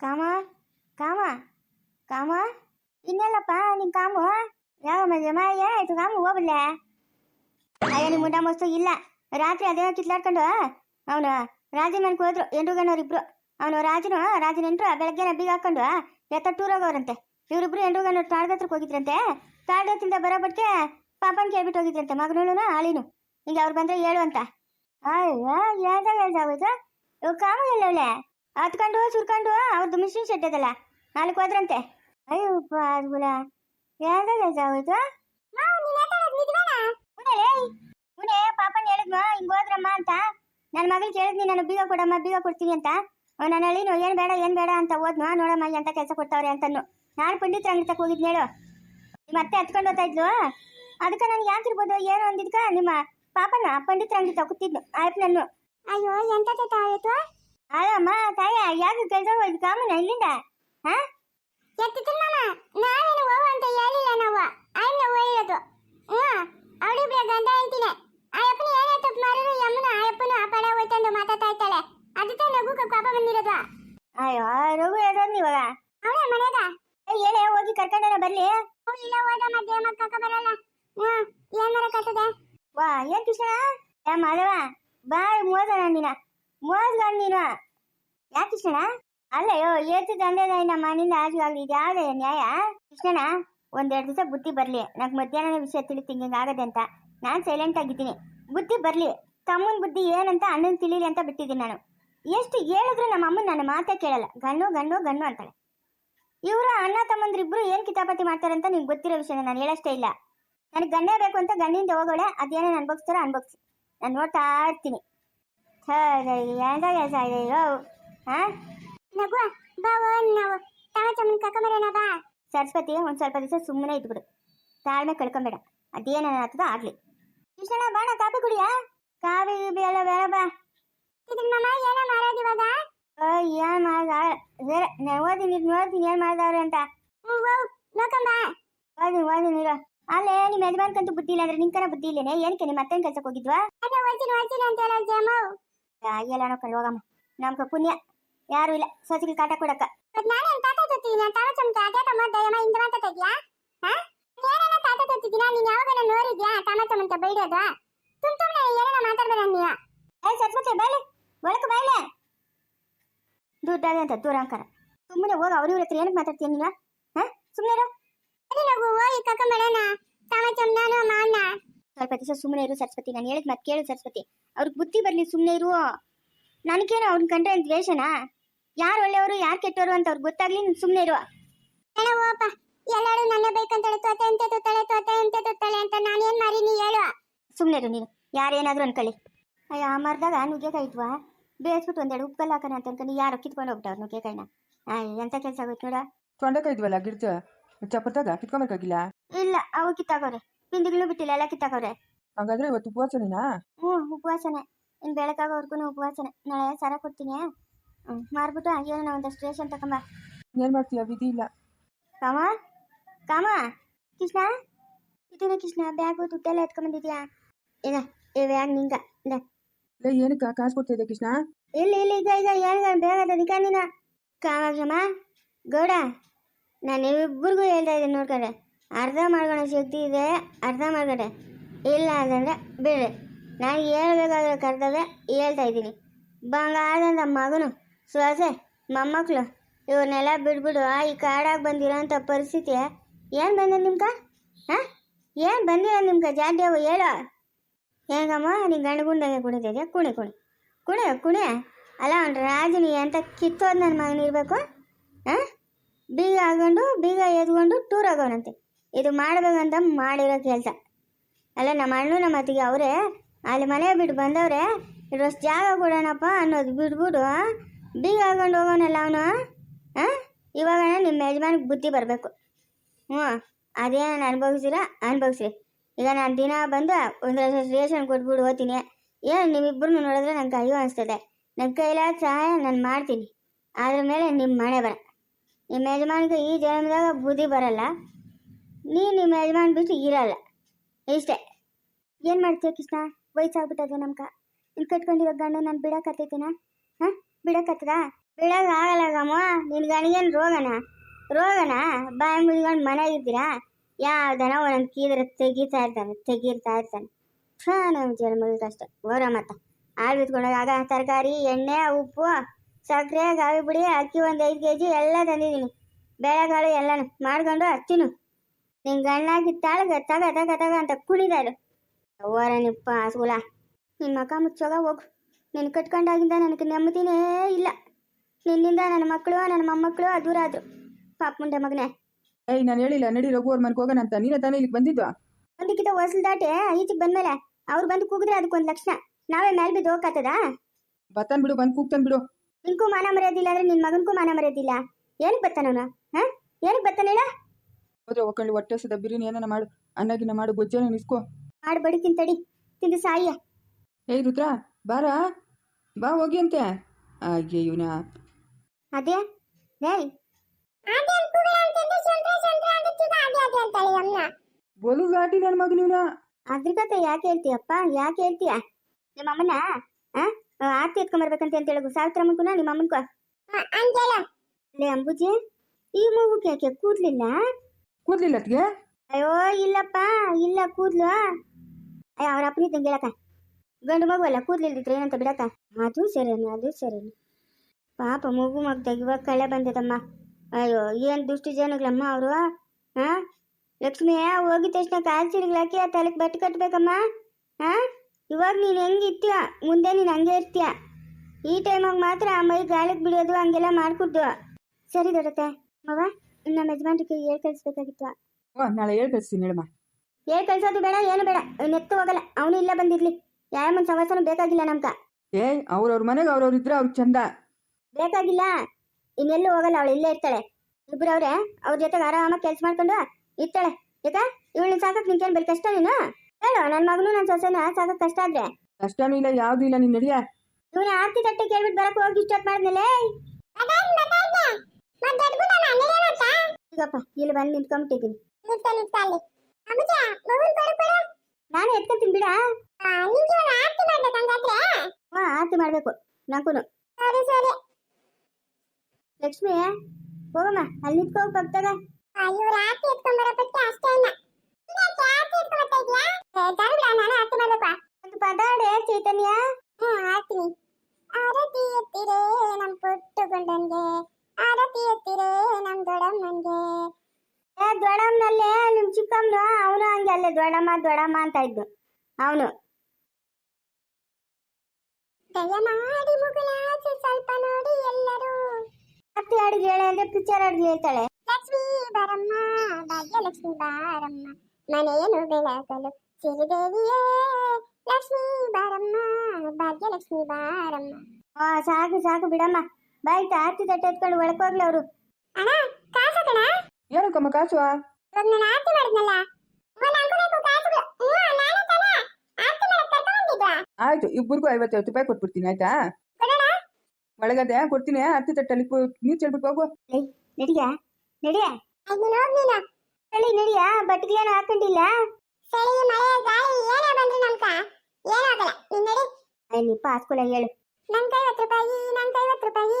ಕಾಮ ಕಾಮ ಕಾಮ. ಇನ್ನೆಲ್ಲಪ್ಪ ನಿನ್ ಕಾಮು? ಯಾವ ಮದ್ಯಮ್ಮ ಏನಾಯ್ತು ಕಾಮು? ಹೋಗ್ಬಿಡ್ಲೆ ಅಯ್ಯ ನಿಮ್ಮ ಮುಂಡ ಮಸ್ತು ಇಲ್ಲ. ರಾತ್ರಿ ಅದೇ ಕಿತ್ಲಾಡ್ಕೊಂಡು ಅವನು ರಾಜನ ಮನೆಗೆ ಹೋದ್ರು ಇಬ್ರು ಅವನು ರಾಜನು, ರಾಜನ ಎಂಟ್ರು ಬೆಳಗ್ಗೆ ಬೀಗ ಹಾಕೊಂಡು ಎತ್ತ ಟೂರ್ ಹೋಗವ್ರಂತೆ ಇವರಿಬ್ರು ಎಂಟು ಗಣ್ಣವ್ರು ತಾಳ್ದ ಹತ್ರಕ್ಕೆ ಹೋಗಿದ್ರಂತೆ ತಾಳ್ದತ್ತಿಂದ ಬರೋ ಬಟ್ಕೆ ಪಾಪನ್ ಕೇಳ್ಬಿಟ್ಟು ಹೋಗಿದ್ರಂತೆ ಮಗನೂ ಆಳಿನು. ಈಗ ಅವ್ರು ಬಂದ್ರೆ ಹೇಳು ಅಂತ. ಅಯ್ಯೋ ಹೇಳ್ದಾಗ ಹೇಳ್ದಾಗೋಯ್ತು ಇವ್ ಕಾಮ ಎಲ್ಲವಳೆ ಹತ್ಕೊಂಡು ಸುರ್ಕೊಂಡು ಅವ್ರದ್ದು ಮಿಷಿನ್ ಶೆಟ್ ಅದಲ್ಲ. ನಾಲ್ಕು ಹೋದ್ರಂತೆ. ಅಯ್ಯೋ ಪಾದ್ಗುಲ ಹೇಳ್ದಾಗ ಹೇಳ್ದಾಗೋಯ್ತು ಉನೇ ಪಾಪನ್ ಹೇಳಿದ್ಮ ಹಿಂಗ್ ಹೋದ್ರಮ್ಮ ಅಂತ? ನನ್ನ ಮಗಳು ಕೇಳಿದ್ನಿ ನಾನು ಬೀಗ ಕೊಡಮ್ಮ ಬೀಗ ಕೊಡ್ತೀನಿ ಅಂತ. ನಾನು ಹೇಳಿನು ಏನು ಬೇಡ ಏನು ಬೇಡ ಅಂತ ಹೋದ್ನ? ನೋಡಮ್ಮ ಅಂತ ಕೆಲಸ ಕೊಡ್ತಾವ್ರೆ ಅಂತನು ನಾನು ಪಂಡಿತರ ಅಂಗಡಿ ತಕ ಹೋಗಿದ್ನ ಹೇಳು. ನಿಮ್ಮ ಅತ್ತೆ ಹತ್ಕೊಂಡು ಹೋಗ್ತಾ ಇದ್ಲು? ಅದಕ್ಕೆ ನನ್ಗೆ ಯಾಕಿರ್ಬೋದು ಏನು ಅಂದಿದ್ಕ ನಿಮ್ಮ ಪಾಪನ ಪಂಡಿತರ ಅಂಗಡಿ ತಗೊತಿದ್ನು ಆಯ್ತು ನಾನು ಅಯ್ಯೋ ಎಂತ ಆಯ್ತು ಅಲ್ಲಮ್ಮ ತಾಯ ಯಾಕೆ ಕೆಲಸ ಹೋಯ್ತು ಕಾಮನ ಇಲ್ಲಿಂದ? ಹಾ? ಎತ್ತಿತ್ತು ಮಾಮ ನಾವೇನು ಹೋಗು ಅಂತ ಹೇಳಿಲ್ಲ ನಾವು. ಆಯ್ನ ಹೋಗಿರೋದು ಹ್ಞೂ ಅವಳಿಬ್ರೆ ಗಂಡ ಅಂತೀನಿ ಆಯಪ್ಪನ ಏನೇ ತಪ್ಪು ಮಾಡಿದ್ರು ಯಮ್ಮನ ಆಯಪ್ಪನ ಆ ಪಡ ಹೋಯ್ತಂದು ಮಾತಾಡ್ತಾ ಇರ್ತಾಳೆ. ಅದಕ್ಕೆ ನಗು ಪಾಪ ಬಂದಿರೋದು. ಅಯ್ಯೋ ನಗು ಹೇಳೋದು ಇವಾಗ? ಅವಳ ಮನೆಗ? ಹೇಳಿ ಹೋಗಿ ಕರ್ಕೊಂಡೇನ ಬರ್ಲಿ. ಇಲ್ಲ ಹೋದ ಮಧ್ಯೆ ಮಕ್ಕಕ್ಕ ಬರಲ್ಲ. ಹ್ಞೂ ಏನ್ ಕಟ್ಟದೆ? ವಾ ಏನ್ ಕಿಶಣ ಏ ಮಾಧವ ಬಾ ಮೋದ ನಂದಿನ ಮೋಸ್ಗಾರ ನೀನು. ಯಾಕೆ ಕೃಷ್ಣ ಅಲ್ಲಯ್ಯೋ ಏತು ತಂದೆ ನಮ್ಮ ಮನೆಯಿಂದ ಆಚೆ ಆಗಲಿ ಇದು ಯಾವ್ದೇ ನ್ಯಾಯ ಕೃಷ್ಣನ ಒಂದೆರಡು ದಿವಸ ಬುದ್ಧಿ ಬರಲಿ ನಂಗೆ ಮಧ್ಯಾಹ್ನ ವಿಷಯ ತಿಳಿತೀನಿ ಹಿಂಗೆ ಆಗದೆ ಅಂತ ನಾನು ಸೈಲೆಂಟ್ ಆಗಿದ್ದೀನಿ ಬುದ್ಧಿ ಬರಲಿ ತಮ್ಮನ ಬುದ್ಧಿ ಏನಂತ ಅಣ್ಣನ ತಿಳಿಲಿ ಅಂತ ಬಿಟ್ಟಿದ್ದೀನಿ ನಾನು ಎಷ್ಟು ಹೇಳಿದ್ರು ನಮ್ಮ ಅಮ್ಮನ ನನ್ನ ಮಾತೇ ಕೇಳಲ್ಲ ಗಣ್ಣು ಗಣ್ಣು ಗಣ್ಣು ಅಂತಾಳೆ ಇವರ ಅಣ್ಣ ತಮ್ಮಂದ್ರಿಬ್ರು ಏನು ಕಿತಾಪತಿ ಮಾಡ್ತಾರೆ ಅಂತ ಗೊತ್ತಿರೋ ವಿಷಯ ನಾನು ಹೇಳಷ್ಟೇ ಇಲ್ಲ ನನಗೆ ಗಂಡೇ ಬೇಕು ಅಂತ ಗಂಡಿಂದ ಹೋಗೋಳೆ ಅದೇನೋ ಅನ್ಭವಿಸ್ತಾರೋ ಅನ್ಭವಿಸಿ ನಾನು ನೋಡ್ತಾ ಇರ್ತೀನಿ ಎಂತ ಕೆಲಸ ಇದೆ ಇದು ಹಾಂ ನಗು ಬಾವು ನಾವು. ತಾವ ಚಮ್ಮನ್ ಕಕ್ಕಮರೇನ ಬಾ. ಸರಸ್ವತಿ ಒಂದು ಸ್ವಲ್ಪ ದಿವಸ ಸುಮ್ಮನೆ ಇದ್ಬಿಡು. ತಾಳ್ಮೆ ಕಳ್ಕೊಂಬೇಡ. ಅದೇನ ಆಗ್ತದ ಆಗ್ಲಿ. ಕೃಷ್ಣ ಬಾಣ ಕಾಪಿ ಕುಡಿಯಾ? ಕಾಫಿ ಎಲ್ಲ ಬೇಡ ಬಾ. ಇದನ್ನ ಮಾಮ ಏನ ಮಾಡೋದು ಇವಾಗ? ಏನ್ ಮಾಡ್ದ ನೋಡ್ತೀನಿ ಓದಿನಿ ನೋಡ್ತೀನಿ ಏನ್ ಮಾಡ್ದವ್ರೆ ಅಂತ. ನೋಕಂಬ ಓದಿ ಓದಿನಿ ಇರೋ ಅಲ್ಲೇ ನಿಮ್ಮ ಯಜಮಾನ್ಕಂತೂ ಬುದ್ಧಿ ಇಲ್ಲ ಅಂದ್ರೆ ನಿಂಕನ ಬುದ್ಧಿ ಇಲ್ಲೇನೆ? ಏನಕ್ಕೆ ನಿಮ್ಮ ಮತ್ತೆ ಕೆಲ್ಸಕ್ಕೆ ಹೋಗಿದ್ವಾ? ಎಲ್ಲ ನೋಡ್ಕೊಂಡು ಹೋಗಮ್ಮ. ನಮ್ಗೆ ಪುಣ್ಯ. ಯಾರು ಇಲ್ಲ. ಸೊಸಿಗೆ ಕಾಟ ಕೊಡಕ್ಕ. ನಾನೇನ್ ತಾತ ತೊತ್ತಿದ್ದೀನಿ ನಾನು ತಾವ ಚಮಚ ಅದೇ ತಮ್ಮ ದಯಮ ಇಂದ ಮಾತಾಡ್ತಿದ್ಯಾ ಹಾ? ಏನೇನ ತಾತ ತೊತ್ತಿದ್ದೀನ ನೀನ್ ಯಾವಾಗ ನೋಡಿದ್ಯಾ? ತಮ್ಮ ಚಮಚ ಬೈಡೋದು ತುಮ್ ತುಮ್ನೆ ಏನೇನ ಮಾತಾಡ್ಬೇಡ ನೀವು ಏ ಸರಸ್ವತಿ ಬೈಲೆ. ಒಳಕ್ಕೆ ಬೈಲೆ. ದುಡ್ಡಾದೆ ಅಂತ ದೂರ ಅಂಕಾರ ಸುಮ್ಮನೆ ಹೋಗಿ ಅವ್ರ ಇವ್ರ ಹತ್ರ ಏನಕ್ಕೆ ಮಾತಾಡ್ತೀಯ ನೀನು? ಹಾ? ಸುಮ್ಮನೆ ಇರು. ನಗು ಹೋಗಿ ನಾನು ಮಾವನ್ನ ಸ್ವಲ್ಪ ದಿವಸ ಸುಮ್ಮನೆ ಇರು ಸರಸ್ವತಿ ನಾನು ಹೇಳಿದ್ ಮತ್ತೆ ಕೇಳು ಸರಸ್ವತಿ. ಅವ್ರಿಗೆ ಬುದ್ಧಿ ಬರಲಿ ಸುಮ್ಮನೆ ಇರು. ನನಗೇನು ಅವ್ನ ಕಂಡ್ರೆ ದ್ವೇಷನಾ? ಯಾರು ಒಳ್ಳೆಯವರು ಯಾರು ಕೆಟ್ಟವರು ಅಂತ ಅವ್ರಿಗೆ ಗೊತ್ತಾಗ್ಲಿ ನೀನು ಸುಮ್ಮನೆ ಇರುವ ಹೋಪ ಎಲ್ಲರೂ ನನ್ನ ಬೇಕಂತಾಳೆ ತೋತೆ ಅಂತ ತುತ್ತಾಳೆ ತೋತೆ ಅಂತ ತುತ್ತಾಳೆ ಅಂತ ಏನು ಮಾರಿ ನೀ ಹೇಳು. ಸುಮ್ಮನೆ ಇರು ನೀನು. ಯಾರೇನಾದರೂ ಅನ್ಕೊಳ್ಳಿ. ಅಯ್ಯ ಆ ಮರದಾಗ ನುಗ್ಗೆಕಾಯಿ ಇದ್ವಾ? ಬೇಯಿಸ್ಬಿಟ್ಟು ಒಂದೆರಡು ಉಪ್ಪಲ್ಲಿ ಹಾಕೋಣ ಅಂತ ಅನ್ಕೊಂಡು ಯಾರು ಕಿತ್ಕೊಂಡು ಹೋಗ್ಬಿಟ್ಟವ್ರು ನುಗ್ಗೆಕಾಯಿನ. ಅಯ್ಯ ಎಂಥ ಕೆಲಸ ಆಗೋಯ್ತು ನೋಡ. ತೊಂಡೆಕಾಯಿ ಇದ್ವಲ್ಲ ಗಿಡದ ಚಪ್ಪರ್ದಾಗ ಕಿತ್ಕೊಬೇಕಾಗಿಲ್ಲ ಇಲ್ಲ ಅವು ಕಿತ್ತಾಕವ್ರೆ. ಬಿಂದಿಗಳು ಬಿಟ್ಟಿಲ್ಲ ಎಲ್ಲ ಕಿತ್ತಾಕವ್ರೆ. ಹಾಗಾದ್ರೆ ಇವತ್ತು ಉಪವಾಸನೇನಾ? ಹ್ಞೂ ಉಪವಾಸನೆ. ಇನ್ನು ಬೆಳಕಾಗೋವರೆಗೂ ಉಪವಾಸನೆ. ನಾಳೆ ಸರ ಕೊಡ್ತೀನಿ. ಹ್ಞೂ ಮಾರ್ಬಿಟ್ಟು ಏನೋ ಒಂದಷ್ಟು ರೇಷನ್ ತಗೊಂಬ. ಏನ್ ಮಾಡ್ತೀಯ? ವಿಧಿ ಇಲ್ಲ. ಕಾಮ? ಕಾಮ? ಕೃಷ್ಣ? ಇದೇನ ಕೃಷ್ಣ ಬ್ಯಾಗು ದುಡ್ಡೆಲ್ಲ ಎತ್ಕೊಂಬಂದಿದ್ಯಾ ಈಗ ಈ ಬ್ಯಾಗ್ ನಿಂಗ ಇಲ್ಲ ಲೇ ಏನಕ್ಕ ಕಾಸು ಕೊಡ್ತಾ ಕೃಷ್ಣ? ಇಲ್ಲ ಇಲ್ಲ ಈಗ ಈಗ ಹೇಳ್ದ ಬೇಗ ಅದಕ್ಕ ನೀನು ಕಾಮಾಕ್ಷಮ್ಮ ಗೌಡ. ನಾನು ಇಬ್ಬರಿಗೂ ಹೇಳ್ತಾ ಇದ್ದೀನಿ ನೋಡ್ಕೊಂಡ್ರೆ. ಅರ್ಧ ಮಾಡ್ಕೊಳೋ ಶಕ್ತಿ ಇದೆ ಅರ್ಧ ಮಾಡ್ಕೊಂಡೆ ಇಲ್ಲ ಅಂತಂದ್ರೆ ಬೇಡ ನಾನು ಹೇಳ್ಬೇಕಾದ್ರೆ ಕರ್ತವ್ಯ ಹೇಳ್ತಾ ಇದ್ದೀನಿ. ಬಂಗಾರದಂಥ ಮಗನು. ಸೊಸೆ ಮೊಮ್ಮಕ್ಕಳು ಇವ್ರನ್ನೆಲ್ಲ ಬಿಟ್ಬಿಡು ಈ ಕಾಡಾಗಿ ಬಂದಿರೋಂಥ ಪರಿಸ್ಥಿತಿ ಏನು ಬಂದ ನಿಮ್ಗೆ? ಹಾಂ ಏನು ಬಂದಿರೋ ನಿಮ್ಗೆ? ಜಾಡ್ಯವು ಹೇಳೋ? ಹೇಗಮ್ಮ, ನೀನು ಗಂಡು ಗುಂಡಾಗೆ ಕುಣಿತಿದ್ಯಾ? ಕುಣಿ ಕುಣಿ. ಕುಣಿ ಕುಣಿ. ಅಲ್ಲ, ಅವ್ನು ರಾಜನಿ ಅಂತ ಕಿತ್ತೋದು ನನ್ನ ಮಗನ ಇರಬೇಕು? ಹಾಂ ಬೀಗ ಹಾಕೊಂಡು, ಬೀಗ ಎದ್ಕೊಂಡು ಟೂರ್ ಆಗೋಣಂತೆ ಇದು ಮಾಡಬೇಕಂತ ಮಾಡಿರೋ ಕೆಲಸ. ಅಲ್ಲ, ನಮ್ಮ ಅಣ್ಣು, ನಮ್ಮ ಅತ್ತಿಗೆ ಅವರೇ, ಅಲ್ಲಿ ಮನೆ ಬಿಟ್ಟು ಬಂದವರೇ ಇರೋಷ್ಟು ಜಾಗ ಕೊಡೋಣಪ್ಪ ಅನ್ನೋದು ಬಿಟ್ಬಿಡು ಬೀಗ ಹಾಕೊಂಡು ಹೋಗೋನಲ್ಲ ಅವನು ಹಾಂ ಇವಾಗ ನಿಮ್ಮ ಯಜಮಾನಿಗೆ ಬುದ್ಧಿ ಬರಬೇಕು. ಹ್ಞೂ, ಅದೇನು ಅನುಭವಿಸಿರ ಅನುಭವಿಸ್ರಿ. ಈಗ ನಾನು ದಿನ ಬಂದು ಒಂದಷ್ಟು ರೇಷನ್ ಕೊಟ್ಬಿಟ್ಟು ಹೋಗ್ತೀನಿ. ಏನು ನಿಮ್ಮಿಬ್ಬರನ್ನು ನೋಡಿದ್ರೆ ನಂಗೆ ಅಯ್ಯೋ ಅನಿಸ್ತದೆ. ನನ್ನ ಕೈಲಾದ ಸಹಾಯ ನಾನು ಮಾಡ್ತೀನಿ. ಅದ್ರ ಮೇಲೆ ನಿಮ್ಮ ಮನೆ ಬರ. ನಿಮ್ಮ ಯಜಮಾನಿಗೆ ಈ ಜನ್ಮದಾಗ ಬುದ್ಧಿ ಬರಲ್ಲ. ನೀ ನಿಮ್ಮ ಯಜಮಾನ್ ಬಿಟ್ಟು ಇರಲ್ಲ. ಇಷ್ಟೇ. ಏನು ಮಾಡ್ತೀಯ ಕೃಷ್ಣ? ವಯಸ್ಸಾಗ್ಬಿಟ್ಟದೆ ನಮ್ಗೆ? ಇಲ್ಲಿ ಕಟ್ಕೊಂಡಿರೋ ಗಂಡ ನಾನು ಬಿಡಕತ್ತೈತಿನ ಹಾಂ? ಬಿಡಕತ್ತದ? ಬಿಡಕ್ಕೆ ಆಗಲ್ಲ ಗಮ್ಮ ನಿನ್ನ ಗಣಿಗೇನು ರೋಗನ? ರೋಗನ? ಬಾಯಿ ಮುಗಿಕೊಂಡು ಮನೆ ಇದ್ದೀರಾ? ಯಾವ್ದನ ಒಂದೊಂದು ಕೀದ್ರೆ ತೆಗಿತಾ ಇರ್ತಾನೆ, ತೆಗೀರ್ತಾ ಇರ್ತಾನೆ. ಛಾ, ನಮ್ಮ ಜನ್ಮದ ಅಷ್ಟೇ. ಹೋರ ಮತ್ತ ಹಾಲು ಬಿತ್ಕೊಂಡಾಗ ತರಕಾರಿ, ಎಣ್ಣೆ, ಉಪ್ಪು, ಸಕ್ಕರೆ ಗಾಳಿ ಪುಡಿ, ಅಕ್ಕಿ ಒಂದು ಐದು ಕೆ ಜಿ ಎಲ್ಲ ತಂದಿದ್ದೀನಿ. ಬೇಳೆಕಾಳು ಎಲ್ಲನೂ. ಮಾಡ್ಕೊಂಡು ಹಚ್ಚಿನು. ನಿನ್ ಗಣ್ಣಾಗಿ ತಾಳಗ, ತಗ ತಗ ತಗ ಅಂತ ಕುಣಿದಾರು ಓರ ನಿಪ್ಪ ಹಸುಗುಲ ನಿನ್ನ ಮುಚ್ಚೋಗ ಹೋಗು. ನಿನ್ನ ಕಟ್ಕೊಂಡಾಗಿಂದ ನನಗೆ ನೆಮ್ಮದಿನೇ ಇಲ್ಲ. ನಿನ್ನಿಂದ ನನ್ನ ಮಕ್ಕಳು ನನ್ನ ಮೊಮ್ಮಕ್ಕಳು ದೂರ ಆದ್ರು. ಪಾಪ ಮುಂಡೆ ಮಗನೇ. ಏಯ್ ನಾನು ಹೇಳಿಲ್ಲ. ನಡಿ ರಘು ಅವ್ರ ಮನೆಗೆ ಹೋಗೋಣ ಅಂತ ನೀನೇ ತಾನೇ ಇಲ್ಲಿಗೆ ಬಂದಿದ್ದು? ಒಂದಕ್ಕಿಂತ ಹೊಸಲು ದಾಟೆ ಈಚೆಗೆ ಬಂದ್ಮೇಲೆ ಅವ್ರು ಬಂದು ಕೂಗಿದ್ರೆ ಅದಕ್ಕೊಂದು ಲಕ್ಷಣ. ನಾವೇ ಮೇಲೆ ಬಿದ್ದು ಹೋಗ್ತದ ಬತ್ತನ್ ಬಿಡು ಬಂದು ಕೂಗ್ತಾನ ಬಿಡು. ನಿನ್ಗೂ ಮಾನ ಮರೆಯೋದಿಲ್ಲ ಅಂದ್ರೆ ನಿನ್ ಮಗನ್ಗೂ ಮಾನ ಮರೆಯೋದಿಲ್ಲ ಏನಕ್ಕೆ ಬರ್ತಾನವನು ಹಾ? ಏನಕ್ಕೆ ಬರ್ತಾನೆ ಹೇಳ? ಹೋದ್ರೆ ಒಕ್ಕಳ್ಳಿ ಹೊಟ್ಟೆ ಸದ ಬಿರಿಯಾನಿ ಏನಾನ ಮಾಡು. ಅನ್ನಗಿನ ಮಾಡು ಗೊಜ್ಜೇನ ನಿಸ್ಕೋ. ಮಾಡ್ಬಡಿ ತಿಂತಡಿ ತಡಿ. ತಿಂದು ಸಾಯಿಯ ಏಯ್ ರುದ್ರ ಬಾರಾ? ಬಾ ಹೋಗಿ ಅಂತೆ ಹಾಗೆ ಇವನ ಅದೇ ಬೋಲು ಗಾಟಿ ನನ್ನ ಮಗನ ಇವನ. ಅದ್ರ ಕತೆ ಯಾಕೆ ಹೇಳ್ತೀಯಪ್ಪ? ಯಾಕೆ ಹೇಳ್ತೀಯ? ನಿಮ್ಮ ಅಮ್ಮನ ಆ ಆರ್ತಿ ಎತ್ಕೊಂಬರ್ಬೇಕಂತ ಅಂತ ಹೇಳಗು ಸಾವಿತ್ರಮ್ಮನ್ಕುನ ನಿಮ್ಮ ಅಮ್ಮನ್ಕೋ ಲೇ ಅಂಬುಜಿ ಈ ಮಗು ಯಾಕೆ ಕೂದ್ಲಿಲ್ಲ? ಕೂದ್ಲಿಲ್ಲ ಅತ್ಗೆ ಅಯ್ಯೋ ಇಲ್ಲಪ್ಪ ಇಲ್ಲ ಕೂದ್ಲು. ಅಯ್ಯ ಅವ್ರ ಅಪ್ಪನಿ ತಂಗಿಳಕ ಗಂಡು ಮಗು ಅಲ್ಲ ಕೂದ್ಲಿಲ್ದಿದ್ರೆ ಏನಂತ ಬಿಡಕ್ಕ? ಅದು ಸರಿನೇ ಅದು ಸರಿನೇ. ಪಾಪ ಮಗು ಮಗ್ದಾಗ ಇವಾಗ ಕಳೆ ಬಂದದಮ್ಮ. ಅಯ್ಯೋ ಏನು ದುಷ್ಟು ಜನಗಳಮ್ಮ ಅವರು ಹಾ ಲಕ್ಷ್ಮಿ ಹೋಗಿದ ತಕ್ಷಣ ಕಾಲು ಸಿಡಿಗಳಾಕಿ ಆ ತಲೆಗೆ ಬಟ್ಟೆ ಕಟ್ಟಬೇಕಮ್ಮ ಹಾ ಇವಾಗ ನೀನು ಹೆಂಗಿರ್ತೀಯ ಮುಂದೆ ನೀನು ಹಂಗೆ ಇರ್ತೀಯ? ಈ ಟೈಮಾಗ ಮಾತ್ರ ಆ ಮೈ ಗಾಳಿಗೆ ಬಿಡೋದು ಹಂಗೆಲ್ಲ ಮಾಡ್ಕೊಡ್ದು. ಸರಿ ದೊಡತೆ ಮವ ನಮ್ಮ ಯಜಮಾನ್ರಿಗೆ ಹೇಳ್ ಕಳಿಸ್ಬೇಕಾಗಿತ್ತು ಓ ನಾಳೆ ಹೇಳ್ ಕಳಿಸ್ತೀನಿ ಹೇಳಮ್ಮ. ಹೇಳ್ ಕಳ್ಸೋದು ಬೇಡ ಏನು ಬೇಡ ನೆತ್ತು ಹೋಗಲ್ಲ ಅವನು ಇಲ್ಲ ಬಂದಿರ್ಲಿ. ಯಾಮನ್ ಸಮಸನ ಬೇಕಾಗಿಲ್ಲ ನಮ್ಕ ಏ ಅವ್ರವ್ರ ಮನೆಗೆ ಅವ್ರವ್ರು ಇದ್ರೆ ಅವ್ರ ಚಂದ. ಬೇಕಾಗಿಲ್ಲ. ಇನ್ನೆಲ್ಲೂ ಹೋಗಲ್ಲ ಅವಳು ಇಲ್ಲೇ ಇರ್ತಾಳೆ. ಇಬ್ರು ಅವ್ರೆ ಅವ್ರ ಜೊತೆಗೆ ಆರಾಮಾಗಿ ಕೆಲಸ ಮಾಡ್ಕೊಂಡು ಇರ್ತಾಳೆ. ಯಾಕ? ಇವಳನ್ನ ಸಾಕಕ್ ನಿಂಕೇನು ಬೇರೆ ಕಷ್ಟ ನೀನು? ಹೇಳು ನನ್ನ ಮಗನು ನನ್ನ ಸೊಸೆನ ಸಾಕಕ್ ಕಷ್ಟ ಆದ್ರೆ. ಕಷ್ಟನೂ ಇಲ್ಲ ಯಾವ್ದು ಇಲ್ಲ ನೀನ್ ನಡಿಯ. ಇವನ ಆರ್ತಿ ತಟ್ಟೆ ಕೇಳ್ಬಿಟ್ಟು ಬರಕ್ ಹೋಗಿ ಇಷ್ಟ ಮಾಡಿದ್ಮೇಲೆ ಈಗಪ್ಪ ಇಲ್ಲಿ ಬಂದು ನಿಂತ್ಕೊಂಡ್ಬಿಟ್ಟಿದ್ದೀನಿ. ನಾನು ಎತ್ಕೊಂತೀನಿ ಬಿಡ ನಿಂಗೆ ಇವಾಗ ಆರ್ತಿ ಮಾಡ್ಬೇಕಂಗಾದ್ರೆ ಹಾ ಆರ್ತಿ ಮಾಡ್ಬೇಕು ನಂಕೂನು. ಸರಿ ಸರಿ. ಲಕ್ಷ್ಮಿ ಹೋಗಮ್ಮ ಅಲ್ಲಿ ನಿಂತ್ಕೋ ಪಕ್ಕದಾಗ. ಇವ್ರು ಆರ್ತಿ ಎತ್ಕೊಂಡ್ ಬರೋ ಪಟ್ಟಿ ಅಷ್ಟೇ ಇಲ್ಲ ಆರ್ತಿ ದಯಮಾಡಿ ಮುಗುಲಾಚೆ ಸ್ವಲ್ಪ ನೋಡಿ ಎಲ್ಲರೂ. ಅತ್ತೆ ಅಡಿಗೆ ಹೇಳಿ ಅಂದ್ರೆ ಪಿಕ್ಚರ್ ಅಡುಗೆ ಹೇಳ್ತಾಳೆ ಲಕ್ಷ್ಮೀ ಬಾರಮ್ಮ ಭಾಗ್ಯಲಕ್ಷ್ಮಿ ಬಾರಮ್ಮ ಮನೆಯನ್ನು ಬೆಳಗಲು ಸಿರಿದೇವಿಯೇ ಲಕ್ಷ್ಮೀ ಬಾರಮ್ಮ ಭಾಗ್ಯಲಕ್ಷ್ಮಿ ಬಾರಮ್ಮ. ಆ ಸಾಕು ಸಾಕು ಬಿಡಮ್ಮ. ಬಾಯ್ತ ಆರ್ತಿ ತಟ್ಟೆ ಎತ್ಕೊಂಡು ಒಳಕೋಗ್ಲಿ ಅವರು. ಅಣ್ಣ ಕಾಸು ಕಣ ಏನಕ್ಕಮ್ಮ ಕಾಸು? ನಾನು ಆರ್ತಿ ಮಾಡಿದ್ನಲ್ಲ ಇವಾಗ ನಂಗೂ ಬೇಕು ಕಾಸುಗಳು ಹ್ಞೂ ನಾನೇ ತಾನೇ ಆರ್ತಿ ಮಾಡಕ್ ಕರ್ಕೊಂಡ್ಬಂದಿದ್ವಾ ಆಯ್ತು ಇಬ್ಬರಿಗೂ ಐವತ್ತೈವತ್ತು ರೂಪಾಯಿ ಕೊಟ್ಬಿಡ್ತೀನಿ ಆಯ್ತಾ? ಕೊಡೋಣ ಒಳಗದೆ ಕೊಡ್ತೀನಿ ಹತ್ತಿ ತಟ್ಟಲ್ಲಿ ನೀರು ಚೆಲ್ಬಿಟ್ಟು ಹೋಗು. ನಡಿಯ? ನಡಿಯ? ಅದು ನೋಡ್ ನೀನು. ನಡಿ ನಡಿಯ? ಬಟ್ಟೆಗಳೇನು ಹಾಕೊಂಡಿಲ್ಲ? ಚಳಿ ಮಳೆ ಗಾಳಿ ಏನೇ ಬಂದ್ರು ನಮ್ಕ. ಏನಾಗಲ್ಲ ನೀನ್ ನಡಿ. ನಿಪ್ಪ ಹಾಸ್ಕೊಳ ಹೇಳು. ನಂಗೆ ಐವತ್ತು ರೂಪಾಯಿ ನಂಗೆ ಐವತ್ತು ರೂಪಾಯಿ ನಂಗೂ ಐವತ್ತು ರೂಪಾಯಿ.